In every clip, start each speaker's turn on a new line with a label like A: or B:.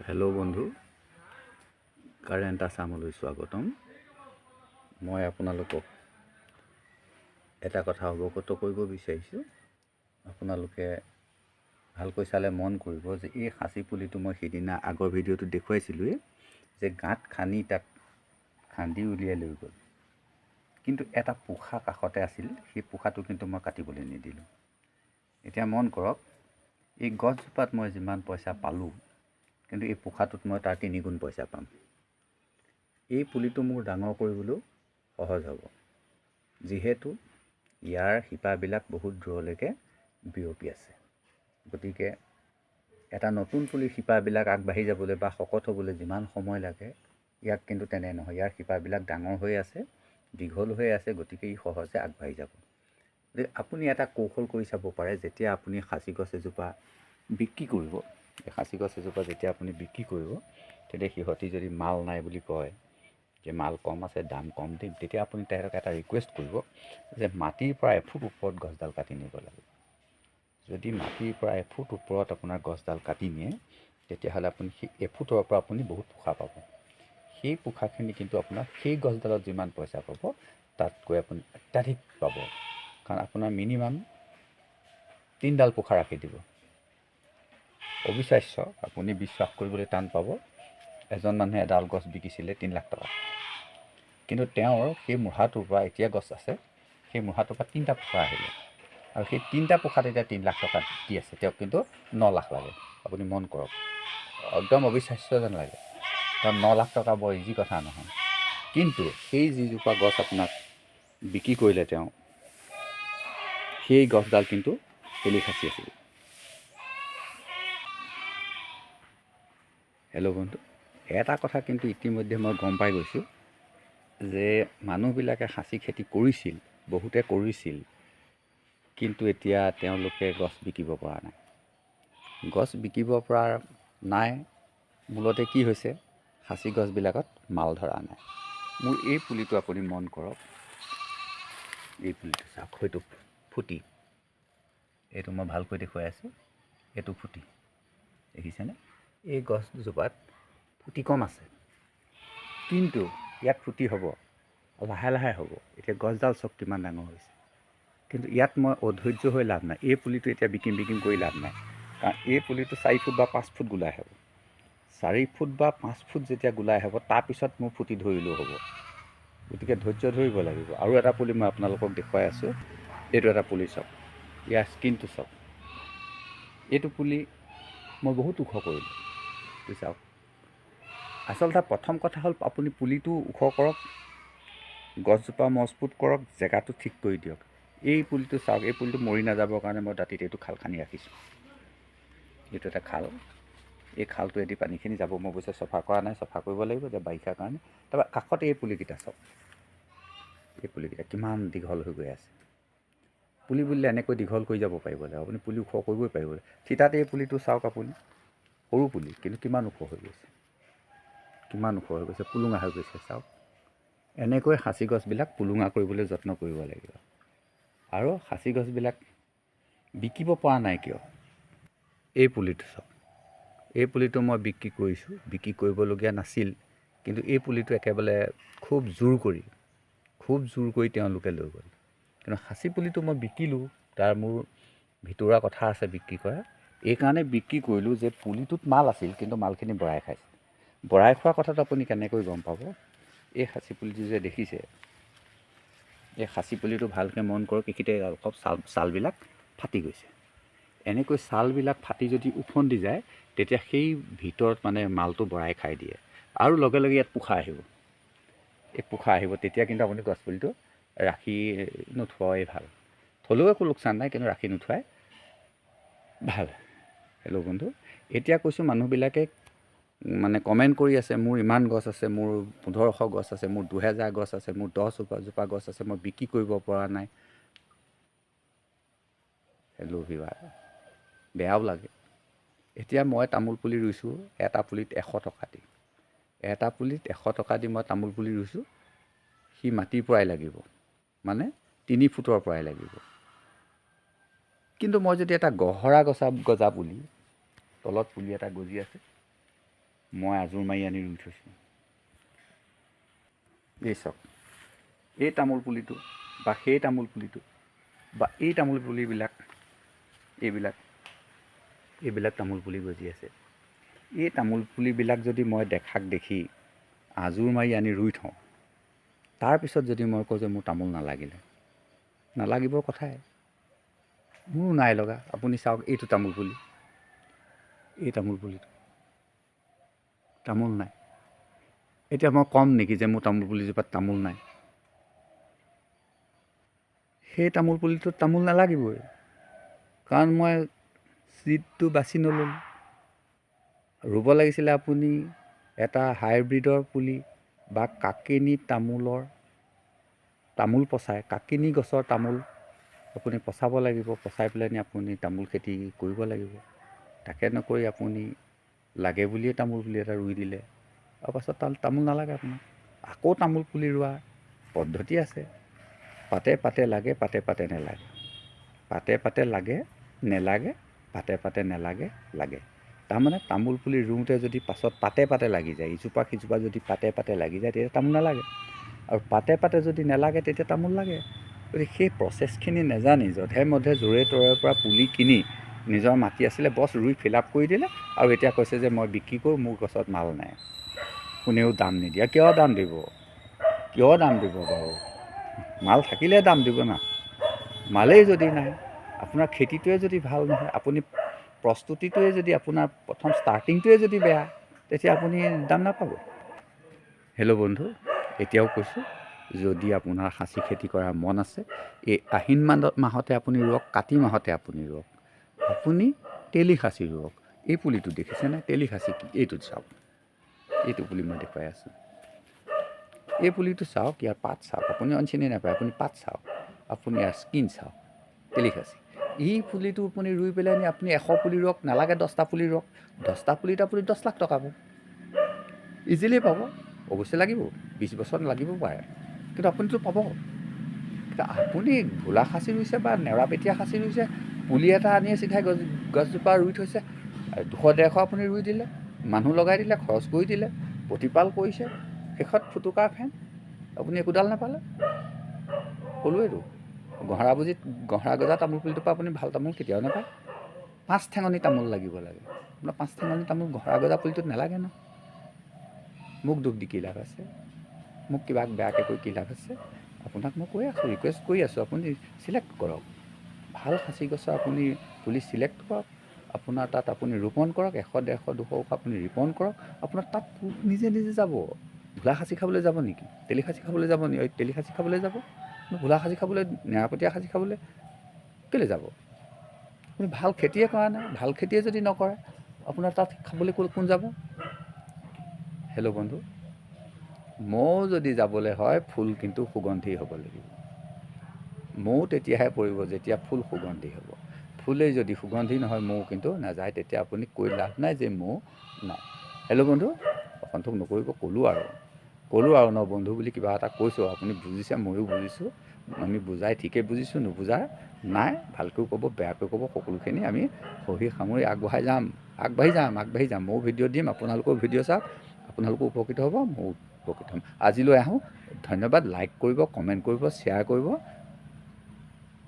A: Hello' বন্ধু। Current আছামলৈ স্বাগতম। মই আপোনালোকক এটা কথা অৱগত কৰিব বিচাৰিছোঁ। আপোনালোকে ভালকৈ চালে মন কৰিব যে এই সাঁচি পুলিটো মই সিদিনা আগৰ ভিডিঅ'টোত দেখুৱাইছিলোঁৱেই যে গাঁত খান্দি তাত খান্দি উলিয়াই লৈ গ'ল। কিন্তু এটা পোখা কাষতে আছিল, সেই পোখাটো কিন্তু মই কাটিবলৈ নিদিলোঁ। এতিয়া মন কৰক, এই গছজোপাত মই যিমান পইচা পালোঁ কিন্তু এই পোখাটোত মই তাৰ তিনিগুণ পইচা পাম। এই পুলিটো মোৰ ডাঙৰ কৰিবলৈও সহজ হ'ব। যিহেতু ইয়াৰ শিপাবিলাক বহুত দূৰলৈকে বিয়পি আছে। গতিকে এটা নতুন পুলিৰ শিপাবিলাক আগবাঢ়ি যাবলৈ বা শকত হ'বলৈ যিমান সময় লাগে, ইয়াক কিন্তু তেনে নহয়। ইয়াৰ শিপাবিলাক ডাঙৰ হৈ আছে, দীঘল হৈ আছে, গতিকে ই সহজে আগবাঢ়ি যাব। আপুনি এটা কৌশল কৰি চাব পাৰে, যেতিয়া আপুনি সাঁচি গছ এজোপা বিক্ৰী কৰিব। সাঁচি গছ এজোপা যেতিয়া আপুনি বিক্ৰী কৰিব তেতিয়া সিহঁতি যদি মাল নাই বুলি কয় যে মাল কম আছে দাম কম দিম তেতিয়া আপুনি তেহেঁতক এটা ৰিকুৱেষ্ট কৰিব যে মাটিৰ পৰা এফুট ওপৰত গছডাল কাটি নিব লাগে। যদি মাটিৰ পৰা এফুট ওপৰত আপোনাৰ গছডাল কাটি নিয়ে তেতিয়াহ'লে আপুনি সেই এফুটৰ পৰা আপুনি বহুত পোখা পাব। সেই পোখাখিনি কিন্তু আপোনাৰ সেই গছডালত যিমান পইচা পাব তাতকৈ আপুনি অত্যাধিক পাব। কাৰণ আপোনাৰ মিনিমাম তিনিডাল পোখা ৰাখি দিব। অবিশ্বাস্য, আপুনি বিশ্বাস কৰিবলৈ টান পাব। এজন মানুহে এডাল গছ বিকিছিলে তিনি লাখ টকা। কিন্তু তেওঁৰ সেই মুঢ়াটোৰ পৰা এতিয়া গছ আছে, সেই মুঢ়াটোৰ পৰা তিনিটা পোখা আহিলে। আৰু সেই তিনিটা পোখাত এতিয়া তিনি লাখ টকা দি আছে। তেওঁক কিন্তু ন লাখ লাগে। আপুনি মন কৰক। একদম অবিশ্বাস্য যেন লাগে। কাৰণ ন লাখ টকা বৰ ইজি কথা নহয়। কিন্তু সেই যিজোপা গছ আপোনাক বিক্ৰী কৰিলে তেওঁ, সেই গছডাল কিন্তু হেলি খাচি আছিল। হেল্ল' বন্ধু। এটা কথা কিন্তু ইতিমধ্যে মই গম পাই গৈছোঁ যে মানুহবিলাকে সাঁচি খেতি কৰিছিল, বহুতে কৰিছিল, কিন্তু এতিয়া তেওঁলোকে গছ বিকিব পৰা নাই। গছ বিকিব পৰা নাই, মূলতে কি হৈছে? সাঁচি গছবিলাকত মাল ধৰা নাই। মোৰ এই পুলিটো আপুনি মন কৰক। এই পুলিটো চাওক, হয়তো ফুটি। এইটো মই ভালকৈ দেখুৱাই আছোঁ। এইটো ফুটি। দেখিছেনে? এই গছজোপাত ফুটি কম আছে। কিন্তু ইয়াত ফুটি হ'ব লাহে লাহে হ'ব। এতিয়া গছডাল কিমান ডাঙৰ হৈছে। কিন্তু ইয়াত মই অধৈৰ্য হৈ লাভ নাই। এই পুলিটো এতিয়া বিকিম বিকিম কৰি লাভ নাই। কাৰণ এই পুলিটো চাৰি ফুট বা পাঁচ ফুট গোলাই হ'ব। চাৰি ফুট বা পাঁচ ফুট যেতিয়া গোলাই হ'ব তাৰপিছত মোৰ ফুটি ধৰিলেও হ'ব। গতিকে ধৈৰ্য ধৰিব লাগিব। আৰু এটা পুলি মই আপোনালোকক দেখুৱাই আছোঁ। এইটো এটা পুলি চাওক ইয়াৰ স্কিনটো চাওক এইটো পুলি মই বহুত ওখ কৰিলোঁ। এইটো চাওক আচলতে প্ৰথম কথা হ'ল আপুনি পুলিটো ওখ কৰক, গছজোপা মজবুত কৰক, জেগাটো ঠিক কৰি দিয়ক। এই পুলিটো চাওক, এই পুলিটো মৰি নাযাবৰ কাৰণে মই দাঁতিত এইটো খাল খান্দি ৰাখিছোঁ। এইটো এটা খাল। এই খালটোৱেদি পানীখিনি যাব মই অৱশ্যে চফা কৰা নাই, চফা কৰিব লাগিব যে বাৰিষাৰ কাৰণে। তাৰপৰা কাষতে এই পুলিকেইটা চাওক। এই পুলিকেইটা কিমান দীঘল হৈ গৈ আছে। পুলি বুলিলে এনেকৈ দীঘল কৰি যাব পাৰিব লাগিব আপুনি পুলি ওখ কৰিবই পাৰিব থিতাতে এই পুলিটো চাওক আপুনি। সৰু পুলি কিন্তু কিমান ওখ হৈ গৈছে কিমান ওখ হৈ গৈছে পুলুঙা হৈ গৈছে চাওক এনেকৈ সাঁচি গছবিলাক পুলুঙা কৰিবলৈ যত্ন কৰিব লাগিব আৰু সাঁচি গছবিলাক বিকিব পৰা নাই কিয় এই পুলিটো চাওক এই পুলিটো মই বিক্ৰী কৰিছোঁ বিক্ৰী কৰিবলগীয়া নাছিল কিন্তু এই পুলিটো একেবাৰে খুব জোৰ কৰি খুব জোৰ কৰি তেওঁলোকে লৈ গ'ল কিন্তু সাঁচি পুলিটো মই বিকিলোঁ তাৰ মোৰ ভিতৰুৱা কথা আছে বিক্ৰী কৰা এইকাৰণে বিক্ৰী কৰিলোঁ যে পুলিটোত মাল আছিল, কিন্তু মালখিনি বৰাই খাইছে। বৰাই খোৱা কথাটো আপুনি কেনেকৈ গম পাব? এই সাঁচি পুলিটো যে দেখিছে, এই সাঁচি পুলিটো ভালকৈ মন কৰক, এইখিনিতে অলপ ছাল ছালবিলাক ফাটি গৈছে। এনেকৈ ছালবিলাক ফাটি যদি ওফন্দি যায়, তেতিয়া সেই ভিতৰত মানে মালটো বৰাই খাই দিয়ে। আৰু লগে লগে ইয়াত পোখা আহিব। এই পোখা আহিব, তেতিয়া কিন্তু আপুনি গছপুলিটো ৰাখি নথোৱাই ভালো। থ'লেও একো লোকচান নাই, কিন্তু ৰাখি নথোৱাই ভালো। হেল্ল' বন্ধু। এতিয়া কৈছোঁ মানুহবিলাকে মানে কমেণ্ট কৰি আছে মোৰ ইমান গছ আছে মোৰ পোন্ধৰশ গছ আছে মোৰ দুহেজাৰ গছ আছে মোৰ দহজোপা জোপা গছ আছে মই বিক্ৰী কৰিব পৰা নাই। হেল্ল' ভিভাৰ বেয়াও লাগে। এতিয়া মই তামোল পুলি ৰুইছোঁ এটা পুলিত এশ টকা দি। এটা পুলিত এশ টকা দি মই তামোল পুলি ৰুইছোঁ সি মাটিৰ পৰাই লাগিব। মানে তিনি ফুটৰ পৰাই লাগিব। কিন্তু মই যদি এটা গহৰা গছা গজা পুলি তলত পুলি এটা গজি আছে মই আজোৰ মাৰি আনি ৰুই থৈছোঁ। এই চাওক এই তামোল পুলিটো বা সেই তামোল পুলিটো বা এই তামোল পুলিবিলাক এইবিলাক এইবিলাক তামোল পুলি গজি আছে। এই তামোল পুলিবিলাক যদি মই দেখাক দেখি আজোৰ মাৰি আনি ৰুই থওঁ তাৰপিছত যদি মই কওঁ যে মোৰ তামোল নালাগিলে নালাগিবৰ কথাই। মোৰো নাই লগা আপুনি চাওক এইটো তামোল পুলি। এই তামোল পুলিটো তামোল নাই। এতিয়া মই ক'ম নেকি যে মোৰ তামোল পুলিজোপাত তামোল নাই? সেই তামোল পুলিটোত তামোল নালাগিবই। কাৰণ মই চিটটো বাছি নল'লোঁ। ৰুব লাগিছিলে আপুনি এটা হাইব্ৰিডৰ পুলি বা কাকিনি তামোলৰ তামোল পচাই কাকিনি গছৰ তামোল আপুনি পচাব লাগিব পচাই পেলাইনি আপুনি তামোল খেতি কৰিব লাগিব। তাকে নকৰি আপুনি লাগে বুলিয়ে তামোল পুলি এটা ৰুই দিলে। আৰু পাছত তাল তামোল নালাগে আপোনাক আকৌ তামোল পুলি ৰোৱা পদ্ধতি আছে। পাতে পাতে লাগে পাতে পাতে নেলাগে। পাতে পাতে লাগে নেলাগে পাতে পাতে নেলাগে লাগে। তাৰমানে তামোল পুলি ৰুওঁতে যদি পাছত পাতে পাতে লাগি যায় ইজোপা সিজোপা যদি পাতে পাতে লাগি যায় তেতিয়া তামোল নালাগে। আৰু পাতে পাতে যদি নেলাগে তেতিয়া তামোল লাগে। গতিকে সেই প্ৰচেছখিনি নেজানি যধে মধে য'ৰে ত'ৰে পৰা পুলি কিনি নিজৰ মাটি আছিলে, বছ ৰুই ফিল আপ কৰি দিলে আৰু এতিয়া কৈছে যে মই বিক্ৰী কৰোঁ, মোৰ গছত মাল নাই। কোনেও দাম নিদিয়ে। কিয় দাম দিব? কিয় দাম দিব বাৰু? মাল থাকিলে দাম দিব না। মালেই যদি নাই। আপোনাৰ খেতিটোৱে যদি ভালো নহয়, আপুনি প্ৰস্তুতিটোৱে যদি আপোনাৰ প্ৰথম ষ্টাৰ্টিংটোৱে যদি বেয়া, তেতিয়া আপুনি দাম নাপাব। হেল্ল' বন্ধু, এতিয়াও কৈছোঁ, যদি আপোনাৰ সাঁচি খেতি কৰাৰ মন আছে, এই আহিন মাহতে আপুনি ৰুৱক, কাতি মাহতে আপুনি ৰুৱক। আপুনি তেলি সাঁচি ৰুৱক এই পুলিটো দেখিছেনে তেলি সাঁচি কি? এইটোত চাওক। এইটো পুলি মই দেখুৱাই আছোঁ। এই পুলিটো চাওক ইয়াৰ পাত চাওক। আপুনি অইন চিনি নাপায় আপুনি পাত চাওক। আপুনি ইয়াৰ স্কিন চাওক। তেলি সাঁচি এই পুলিটো আপুনি ৰুই পেলাই আপুনি এশ পুলি ৰুৱক নালাগে দহটা পুলি ৰুৱক দহটা পুলিত আপুনি দহ লাখ টকা পাব। ইজিলি পাব। অৱশ্যে লাগিব। বিছ বছৰ লাগিব পাৰে। কিন্তু আপুনিতো পাব। কিন্তু আপুনি ভোলা সাঁচি ৰুইছে বা নেৰা পেটীয়া সাঁচি ৰুইছে পুলি এটা আনি চিধাই গছ গছজোপা ৰুই থৈছে। দুশ ডেৰশ আপুনি ৰুই দিলে, মানুহ লগাই দিলে, খৰচ কৰি দিলে, প্ৰতিপাল কৰিছে, শেষত ফুটুকাৰ ফেন, আপুনি একোডাল নাপালে। ক'লোৱেইতো গহৰা বুজিত গহৰা গজা তামোল পুলিটোৰ পৰা আপুনি ভালো তামোল কেতিয়াও নাপায়। পাঁচ ঠেঙনি তামোল লাগিব লাগে। আপোনাৰ পাঁচ ঠেঙনি তামোল গহৰা গজা পুলিটোত নালাগে ন? মোক দুখ দি কি লাভ আছে? মোক কিবা বেয়াকৈ কৈ কি লাভ আছে? আপোনাক মই কৈ আছোঁ ৰিকুৱেষ্ট কৰি আছোঁ। আপুনি চিলেক্ট কৰক। ভালো সাঁচি গছৰ আপুনি পুলি চিলেক্ট কৰক, আপোনাৰ তাত আপুনি ৰোপণ কৰক, এশ, ডেৰশ, দুশ আপুনি ৰোপণ কৰক, আপোনাৰ তাত নিজে নিজে যাব। ভোলা সাঁচি খাবলৈ যাব নেকি? তেলি সাঁচি খাবলৈ যাব নেকি তেলি সাঁচি খাবলৈ যাব? ভোলা সাঁচি খাবলৈ, নেৰাপতীয়া সাঁচি খাবলৈ কেলৈ যাব? আপুনি ভালো খেতিয়ে কৰা নাই, ভালো খেতিয়ে যদি নকৰে, আপোনাৰ তাত খাবলৈ কোন যাব? হেল্ল' বন্ধু মৌ যদি যাবলৈ হয়, ফুল কিন্তু সুগন্ধি হ'ব লাগিব। মৌ তেতিয়াহে পৰিব যেতিয়া ফুল সুগন্ধি হ'ব। ফুলেই যদি সুগন্ধি নহয়, মৌ কিন্তু নাযায়, তেতিয়া আপুনি কৈ লাভ নাই যে মৌ নাই। হেল্ল' বন্ধু অসন্তোষ নকৰিব, ক'লোঁ আৰু। ক'লোঁ আৰু ন বন্ধু বুলি কিবা এটা কৈছোঁ, আপুনি বুজিছে, ময়ো বুজিছোঁ, আমি বুজাই ঠিকেই বুজিছোঁ নুবুজাৰ নাই, ভালকৈও ক'ব বেয়াকৈ ক'ব, সকলোখিনি আমি সহি সামৰি আগবঢ়াই যাম, আগবাঢ়ি যাম আগবাঢ়ি যাম। ময়ো ভিডিঅ' দিম আপোনালোকেও ভিডিঅ' চাওক, আপোনালোকো উপকৃত হ'ব, ময়ো উপকৃত হ'ম। আজিলৈ আহোঁ, ধন্যবাদ, লাইক কৰিব, কমেণ্ট কৰিব, শ্বেয়াৰ কৰিব।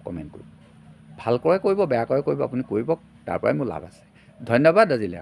A: কমেণ্ট কৰিব ভালো কৰে কৰিব, বেয়া কৰে কৰিব, আপুনি কৰিব, তাৰ পৰাই মোৰ লাভ আছে। ধন্যবাদ আজিলৈ।